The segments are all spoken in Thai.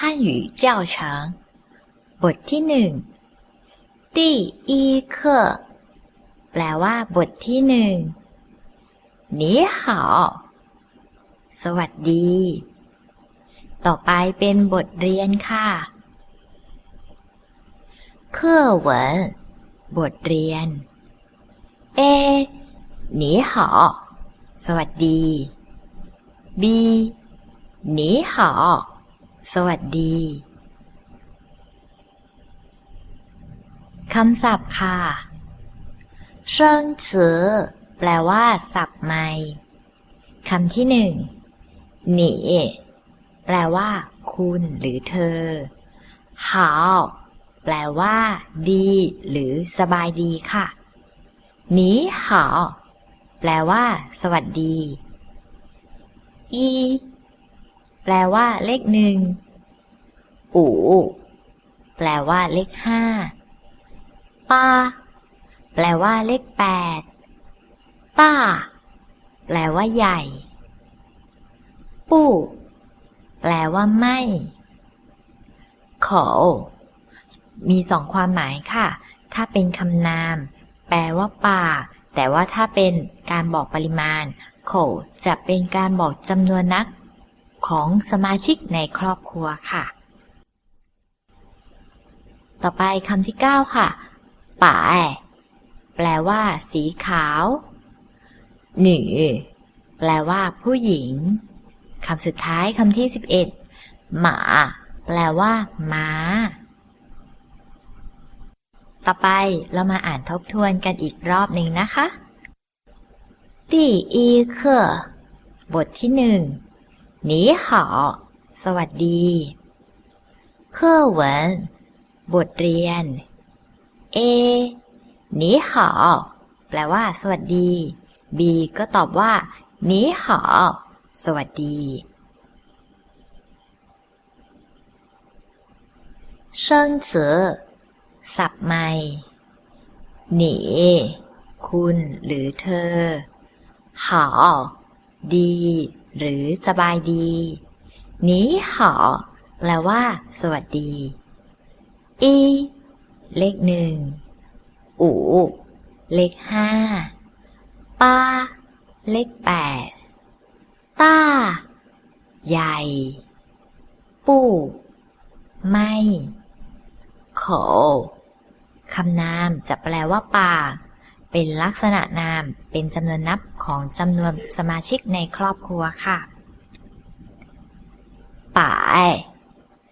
汉语教程บทที่หนึ่ง第一课แปลว่า บทที่หนึ่ง你好 สวัสดี ต่อไปเป็นบทเรียนค่ะ课文บทเรียน เอ你好 สวัสดี B 你好 สวัสดีคำศัพท์ค่ะเชิง词แปลว่าศัพท์ใหม่คำที่หนึ่งหนีแปลว่า คุณหรือเธอหาวแปลว่า ดี หรือสบายดีค่ะหนีหาวแปลว่า สวัสดี อี แปลว่าเลขหนึ่ง อูแปลว่าเลขห้าป้าแปลว่าเลขแปดต้า แปลว่าใหญ่ ปู้ แปลว่าไม่ ขอ มีสองความหมายค่ะ ถ้าเป็นคำนาม แปลว่าป่า แต่ว่าถ้าเป็นการบอกปริมาณ โขจะเป็นการบอกจำนวนนัก ของสมาชิกในครอบครัวค่ะ ต่อไปคำที่ 9 ค่ะ ป่ายแปลว่า สีขาว หนีแปลว่า ผู้หญิง คำสุดท้ายคำที่ 11 หมา แปลว่า ม้า ต่อไปเรามาอ่านทบทวนกันอีกรอบหนึ่งนะคะ第一课บทที่หนึ่ง หนี好สวัสดี课文บทเรียน A หนี好แปลว่า สวัสดี B ก็ตอบว่าหนี好สวัสดีเชิงจือสับใหม่หนี คุณ หรือเธอ好ดี หรือสบายดีหนี好แปลว่า สวัสดี อี เลขหนึ่ง อู เลขห้า ป้า เลขแปด ต้า ใหญ่ ปู่ไม่ ขอ คำนามจะแปลว่าปาก เป็นลักษณะนามเป็นจำนวนนับของจำนวนสมาชิกในครอบครัวค่ะป่าย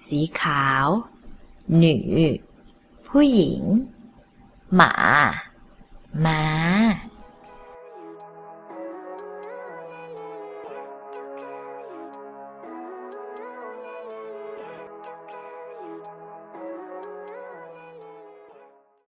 สีขาว หนูผู้หญิง หมา ม้า